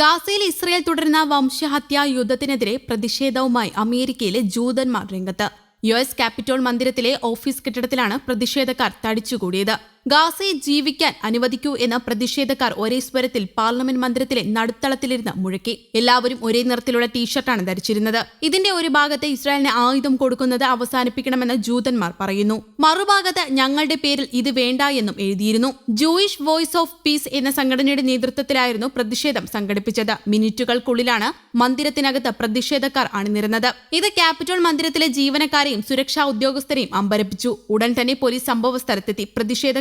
ഗാസയിൽ ഇസ്രയേൽ തുടരുന്ന വംശഹത്യാ യുദ്ധത്തിനെതിരെ പ്രതിഷേധവുമായി അമേരിക്കയിലെ ജൂതന്മാർ രംഗത്ത്. യു എസ് ക്യാപിറ്റോൾ മന്ദിരത്തിലെ ഓഫീസ് കെട്ടിടത്തിലാണ് പ്രതിഷേധക്കാർ തടിച്ചുകൂടിയത്. ഗാസയെ ജീവിക്കാൻ അനുവദിക്കൂ എന്ന് പ്രതിഷേധക്കാർ ഒരേ സ്വരത്തിൽ പാർലമെന്റ് മന്ദിരത്തിലെ നടുത്തളത്തിലിരുന്ന് മുഴക്കി. എല്ലാവരും ഒരേ നിറത്തിലുള്ള ടീഷർട്ടാണ് ധരിച്ചിരുന്നത്. ഇതിന്റെ ഒരു ഭാഗത്ത് ഇസ്രായേലിന് ആയുധം കൊടുക്കുന്നത് അവസാനിപ്പിക്കണമെന്ന് ജൂതന്മാർ പറയുന്നു. മറുഭാഗത്ത് ഞങ്ങളുടെ പേരിൽ ഇത് വേണ്ട എന്നും എഴുതിയിരുന്നു. ജൂയിഷ് വോയിസ് ഓഫ് പീസ് എന്ന സംഘടനയുടെ നേതൃത്വത്തിലായിരുന്നു പ്രതിഷേധം സംഘടിപ്പിച്ചത്. മിനിറ്റുകൾക്കുള്ളിലാണ് മന്ദിരത്തിനകത്ത് പ്രതിഷേധക്കാർ അണിനിരുന്നത്. ഇത് ക്യാപിറ്റോൾ മന്ദിരത്തിലെ ജീവനക്കാരെയും സുരക്ഷാ ഉദ്യോഗസ്ഥരെയും അമ്പരപ്പിച്ചു. ഉടൻ തന്നെ പോലീസ് സംഭവ സ്ഥലത്തെത്തി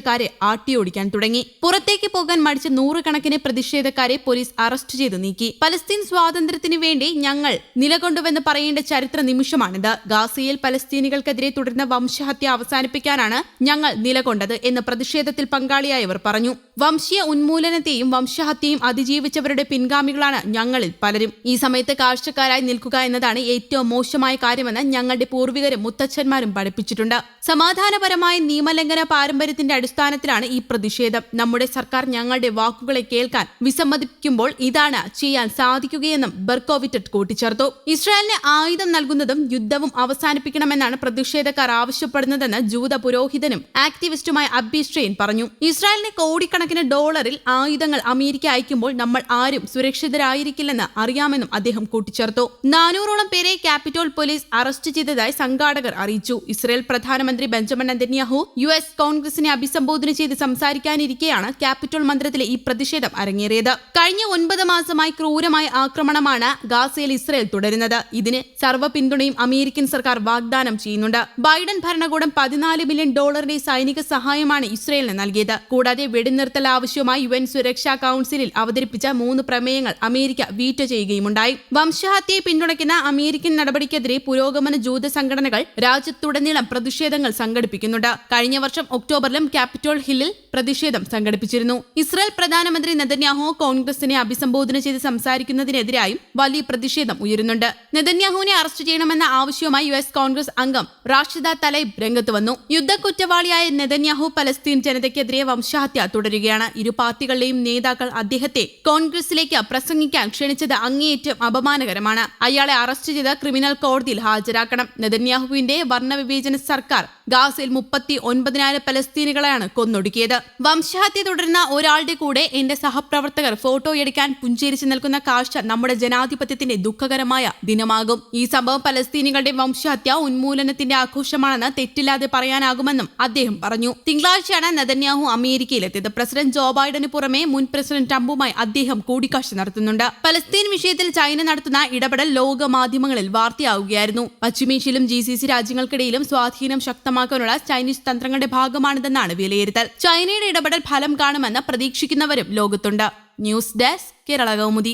പ്രതിഷേധക്കാരെ ആട്ടിയോടിക്കാൻ തുടങ്ങി. പുറത്തേക്ക് പോകാൻ മടിച്ച നൂറുകണക്കിന് പ്രതിഷേധക്കാരെ പോലീസ് അറസ്റ്റ് ചെയ്തു നീക്കി. പലസ്തീൻ സ്വാതന്ത്ര്യത്തിന് വേണ്ടി ഞങ്ങൾ നിലകൊണ്ടുവെന്ന് പറയേണ്ട ചരിത്ര നിമിഷമാണിത്. ഗാസയിൽ പലസ്തീനികൾക്കെതിരെ തുടരുന്ന വംശഹത്യ അവസാനിപ്പിക്കാനാണ് ഞങ്ങൾ നിലകൊണ്ടത് എന്ന് പ്രതിഷേധത്തിൽ പങ്കാളിയായവർ പറഞ്ഞു. വംശീയ ഉന്മൂലനത്തെയും വംശഹത്യയും അതിജീവിച്ചവരുടെ പിൻഗാമികളാണ് ഞങ്ങളിൽ പലരും. ഈ സമയത്ത് കാഴ്ചക്കാരായി നിൽക്കുക എന്നതാണ് ഏറ്റവും മോശമായ കാര്യമെന്ന് ഞങ്ങളുടെ പൂർവികരും മുത്തച്ഛന്മാരും പഠിപ്പിച്ചിട്ടുണ്ട്. സമാധാനപരമായ നിയമലംഘന പാരമ്പര്യത്തിന്റെ അടിസ്ഥാനത്തിലാണ് ഈ പ്രതിഷേധം. നമ്മുടെ സർക്കാർ ഞങ്ങളുടെ വാക്കുകളെ കേൾക്കാൻ വിസമ്മതിക്കുമ്പോൾ ഇതാണ് ചെയ്യാൻ സാധിക്കുകയെന്നും ബർക്കോവിറ്റ് കൂട്ടിച്ചേർത്തു. ഇസ്രായേലിന് ആയുധം നൽകുന്നതും യുദ്ധവും അവസാനിപ്പിക്കണമെന്നാണ് പ്രതിഷേധക്കാർ ആവശ്യപ്പെടുന്നതെന്ന് ജൂത പുരോഹിതനും ആക്ടിവിസ്റ്റുമായ അബ്ബി ഷ്രെയിൻ പറഞ്ഞു. ഇസ്രായേലിനെ കോടിക്കണക്കിന് ഡോളറിൽ ആയുധങ്ങൾ അമേരിക്ക അയക്കുമ്പോൾ നമ്മൾ ആരും സുരക്ഷിതരായിരിക്കില്ലെന്ന് അറിയാമെന്നും അദ്ദേഹം കൂട്ടിച്ചേർത്തു. നാനൂറോളം പേരെ ക്യാപിറ്റോൾ പോലീസ് അറസ്റ്റ് ചെയ്തതായി സംഘാടകർ അറിയിച്ചു. ഇസ്രയേൽ പ്രധാനമന്ത്രി ബെഞ്ചമിൻ നെതന്യാഹു യു എസ് കോൺഗ്രസിനെ അഭിസംബോധന ചെയ്ത് സംസാരിക്കാനിരിക്കെയാണ് ക്യാപിറ്റോൾ മന്ദിരത്തിലെ ഈ പ്രതിഷേധം അരങ്ങേറിയത്. കഴിഞ്ഞ ഒൻപത് മാസമായി ക്രൂരമായ ആക്രമണമാണ് ഗാസയിൽ ഇസ്രയേൽ തുടരുന്നത്. ഇതിന് സർവ പിന്തുണയും അമേരിക്കൻ സർക്കാർ വാഗ്ദാനം ചെയ്യുന്നുണ്ട്. ബൈഡൻ ഭരണകൂടം പതിനാല് ബില്യൺ ഡോളറിന്റെ സൈനിക സഹായമാണ് ഇസ്രയേലിന് നൽകിയത്. കൂടാതെ വെടിനിർത്തൽ ആവശ്യമായി യു എൻ സുരക്ഷാ കൌൺസിലിൽ അവതരിപ്പിച്ച മൂന്ന് പ്രമേയങ്ങൾ അമേരിക്ക വീറ്റോ ചെയ്യുകയുമുണ്ടായി. വംശഹത്യയെ പിന്തുണയ്ക്കുന്ന അമേരിക്കൻ നടപടിക്കെതിരെ പുരോഗമന ജൂത സംഘടനകൾ രാജ്യത്തുടനീളം പ്രതിഷേധങ്ങൾ സംഘടിപ്പിക്കുന്നുണ്ട്. കഴിഞ്ഞ വർഷം ഒക്ടോബറിലും ക്യാപിറ്റോൾ ഹില്ലിൽ പ്രതിഷേധം സംഘടിപ്പിച്ചിരുന്നു. ഇസ്രായേൽ പ്രധാനമന്ത്രി നെതന്യാഹു കോൺഗ്രസിനെ അഭിസംബോധന ചെയ്ത് സംസാരിക്കുന്നതിനെതിരായും വലിയ പ്രതിഷേധം ഉയരുന്നുണ്ട്. നെതന്യാഹുവിനെ അറസ്റ്റ് ചെയ്യണമെന്ന ആവശ്യവുമായി യു എസ് കോൺഗ്രസ് അംഗം റാഷിദ തലൈബ് രംഗത്ത് വന്നു. യുദ്ധ കുറ്റവാളിയായ നെതന്യാഹു പലസ്തീൻ ജനതയ്ക്കെതിരെ വംശഹത്യ തുടരുകയാണ്. ഇരു പാർട്ടികളുടെയും നേതാക്കൾ അദ്ദേഹത്തെ കോൺഗ്രസിലേക്ക് പ്രസംഗിക്കാൻ ക്ഷണിച്ചത് അങ്ങേയറ്റം അപമാനകരമാണ്. അയാളെ അറസ്റ്റ് ചെയ്ത് ക്രിമിനൽ കോടതിയിൽ ഹാജരാക്കണം. നെതന്യാഹുവിന്റെ വർണവിവേചന സർക്കാർ ഗാസയിൽ മുപ്പത്തി ഒൻപതിനായിരം പലസ്തീനുകളെയാണ് കൊന്നൊടുക്കിയത്. വംശഹത്യ തുടരുന്ന ഒരാളുടെ കൂടെ എന്റെ സഹപ്രവർത്തകർ ഫോട്ടോ എടുക്കാൻ പുഞ്ചിരിച്ചു നിൽക്കുന്ന കാഴ്ച നമ്മുടെ ജനാധിപത്യത്തിന്റെ ദുഃഖകരമായ ദിനമാകും. ഈ സംഭവം പലസ്തീനികളുടെ വംശഹത്യ ഉന്മൂലനത്തിന്റെ ആഘോഷമാണെന്ന് തെറ്റില്ലാതെ പറയാനാകുമെന്നും അദ്ദേഹം പറഞ്ഞു. തിങ്കളാഴ്ചയാണ് നെതന്യാഹു അമേരിക്കയിലെത്തിയത്. പ്രസിഡന്റ് ജോ ബൈഡന് പുറമെ മുൻ പ്രസിഡന്റ് ട്രംപുമായി അദ്ദേഹം കൂടിക്കാഴ്ച നടത്തുന്നുണ്ട്. പലസ്തീൻ വിഷയത്തിൽ ചൈന നടത്തുന്ന ഇടപെടൽ ലോക മാധ്യമങ്ങളിൽ വാർത്തയാവുകയായിരുന്നു. പശ്ചിമേഷ്യയിലും ജി സി സി രാജ്യങ്ങൾക്കിടയിലും സ്വാധീനം ശക്തമാക്കാനുള്ള ചൈനീസ് തന്ത്രങ്ങളുടെ ഭാഗമാണിതെന്നാണ് വിലയിരുത്തൽ. ചൈനയുടെ ഇടപെടൽ ഫലം കാണുമെന്ന് പ്രതീക്ഷിക്കുന്നവരും ലോകത്തുണ്ട്. News desk Kerala Kaumudi.